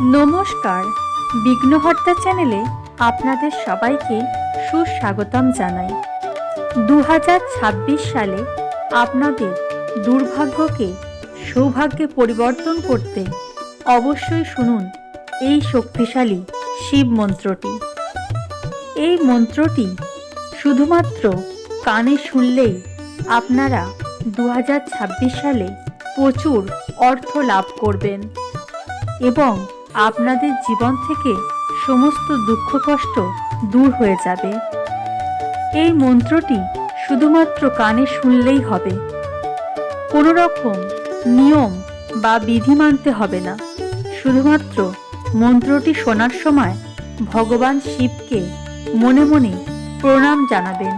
নমস্কার। বিঘ্নহর্তা চ্যানেলে আপনাদের সবাইকে সুস্বাগতম জানাই। দু হাজার ছাব্বিশ সালে আপনাদের দুর্ভাগ্যকে, সৌভাগ্যে পরিবর্তন করতে অবশ্যই শুনুন এই শক্তিশালী শিব মন্ত্রটি। এই মন্ত্রটি শুধুমাত্র কানে শুনলেই আপনারা দু হাজার ছাব্বিশ সালে প্রচুর অর্থ লাভ করবেন এবং আপনাদের জীবন থেকে সমস্ত দুঃখ কষ্ট দূর হয়ে যাবে। এই মন্ত্রটি শুধুমাত্র কানে শুনলেই হবে। কোনো রকম নিয়ম বা বিধি মানতে হবে না। শুধুমাত্র মন্ত্রটি শোনার সময় ভগবান শিবকে মনে মনে প্রণাম জানাবেন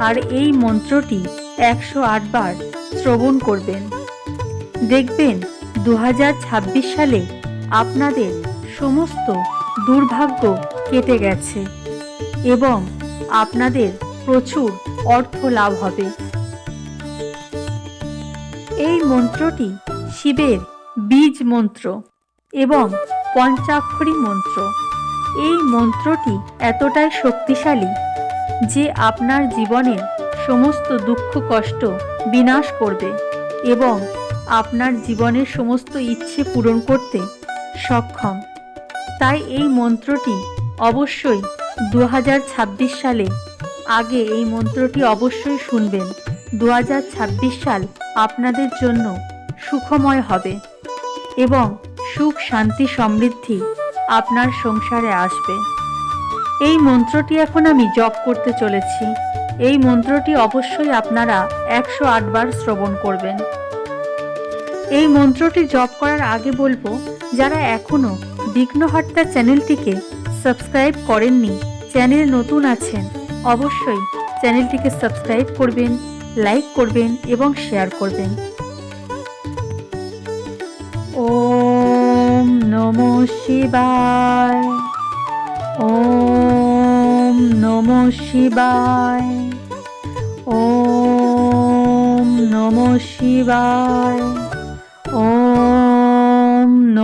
আর এই মন্ত্রটি একশো বার শ্রবণ করবেন। দেখবেন দু হাজার ছাব্বিশ সালে আপনাদের সমস্ত দুর্ভাগ্য কেটে গেছে এবং আপনাদের প্রচুর অর্থ লাভ হবে। এই মন্ত্রটি শিবের বীজ মন্ত্র এবং পঞ্চাক্ষরী মন্ত্র। এই মন্ত্রটি এতটাই শক্তিশালী যে আপনার জীবনের সমস্ত দুঃখ, কষ্ট বিনাশ করবে এবং আপনার জীবনের সমস্ত ইচ্ছে পূরণ করতে সক্ষম। তাই এই মন্ত্রটি অবশ্যই দু হাজার ছাব্বিশ সালে, আগে এই মন্ত্রটি অবশ্যই শুনবেন। দু হাজার ছাব্বিশ সাল আপনাদের জন্য সুখময় হবে এবং সুখ, শান্তি, সমৃদ্ধি আপনার সংসারে আসবে। এই মন্ত্রটি এখন আমি জপ করতে চলেছি। এই মন্ত্রটি অবশ্যই আপনারা একশো বার শ্রবণ করবেন। এই মন্ত্রটি জপ করার আগে বলব, যারা এখনও বিঘ্নহর্তা চ্যানেলটিকে সাবস্ক্রাইব করেননি, চ্যানেল নতুন আছেন, অবশ্যই চ্যানেলটিকে সাবস্ক্রাইব করবেন, লাইক করবেন এবং শেয়ার করবেন। ওম নম শিবায়। ওম নম শিবায়। ওম নম শিবায়।